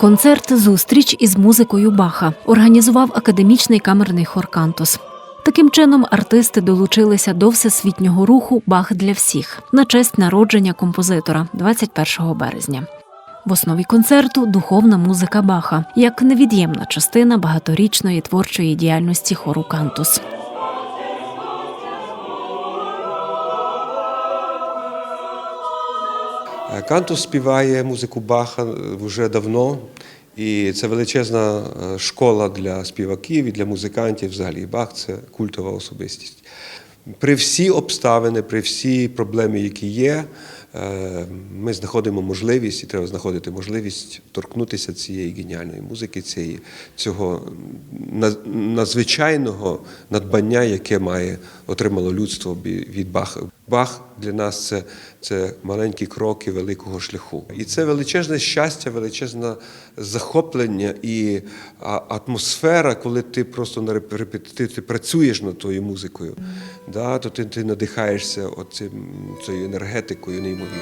Концерт зустріч із музикою Баха організував академічний камерний хор Кантус. Таким чином, артисти долучилися до всесвітнього руху Бах для всіх на честь народження композитора 21 березня. В основі концерту духовна музика Баха як невід'ємна частина багаторічної творчої діяльності хору Кантус. Е, Кантус співає музику Баха вже давно, і це величезна е, школа для співаків і для музикантів. Взагалі, Бах це культова особистість. При всі обставини, при всі проблеми, які є, е, ми знаходимо можливість, і треба знаходити можливість торкнутися цієї геніальної музики, цієї, цього надзвичайного надбання, яке має отримало людство від Баха. Бах для нас це, це маленькі кроки великого шляху. І це величезне щастя, величезне захоплення і атмосфера, коли ти просто на реп- ти працюєш над тою музикою, да, то ти, ти надихаєшся оцим, цією енергетикою неймовірною.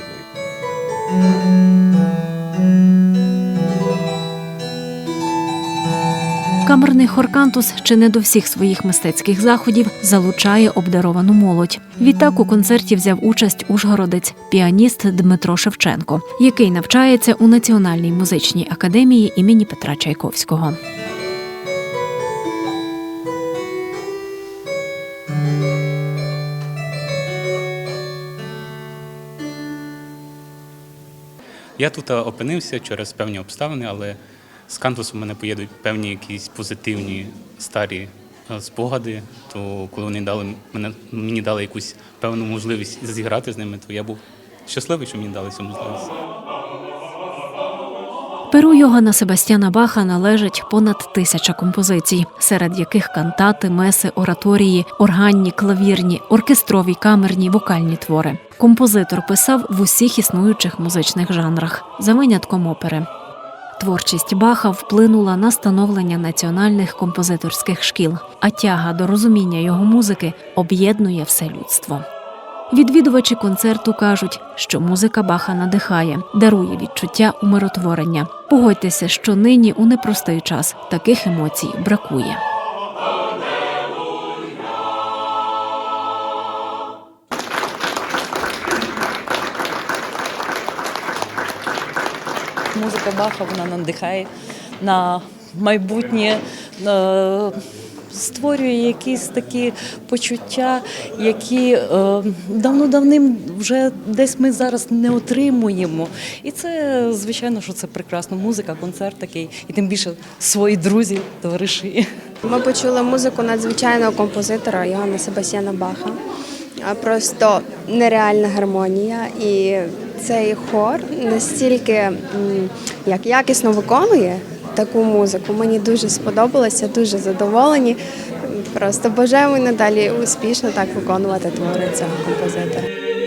Камерний хор Кантус чи не до всіх своїх мистецьких заходів залучає обдаровану молодь. Відтак у концерті взяв участь ужгородець, піаніст Дмитро Шевченко, який навчається у Національній музичній академії імені Петра Чайковського. Я тут е, опинився через певні обставини, але з кантусом у мене поїдуть певні якісь позитивні старі е, спогади. То коли вони дали мене, мені дали якусь певну можливість зіграти з ними, то я був щасливий, що мені дали цю можливість. Перу Йогана Себастьяна Баха належить понад тисяча композицій, серед яких кантати, меси, ораторії, органні, клавірні, оркестрові, камерні, вокальні твори. Композитор писав в усіх існуючих музичних жанрах, за винятком опери. Творчість Баха вплинула на становлення національних композиторських шкіл, а тяга до розуміння його музики об'єднує все людство. Відвідувачі концерту кажуть, що музика Баха надихає, дарує відчуття умиротворення. Погодьтеся, що нині у непростий час таких емоцій бракує. Музика Баха вона надихає на майбутнє, е, створює якісь такі почуття, які е, давно-давним вже десь ми зараз не отримуємо. І це, звичайно, що це прекрасно. Музика, концерт такий, і тим більше свої друзі, товариші. Ми почули музику надзвичайного композитора Йоганна Себастьяна Баха. Просто нереальна гармонія. І цей хор настільки як якісно виконує таку музику. Мені дуже сподобалося, дуже задоволені. Просто бажаємо надалі успішно так виконувати твори цього композитора.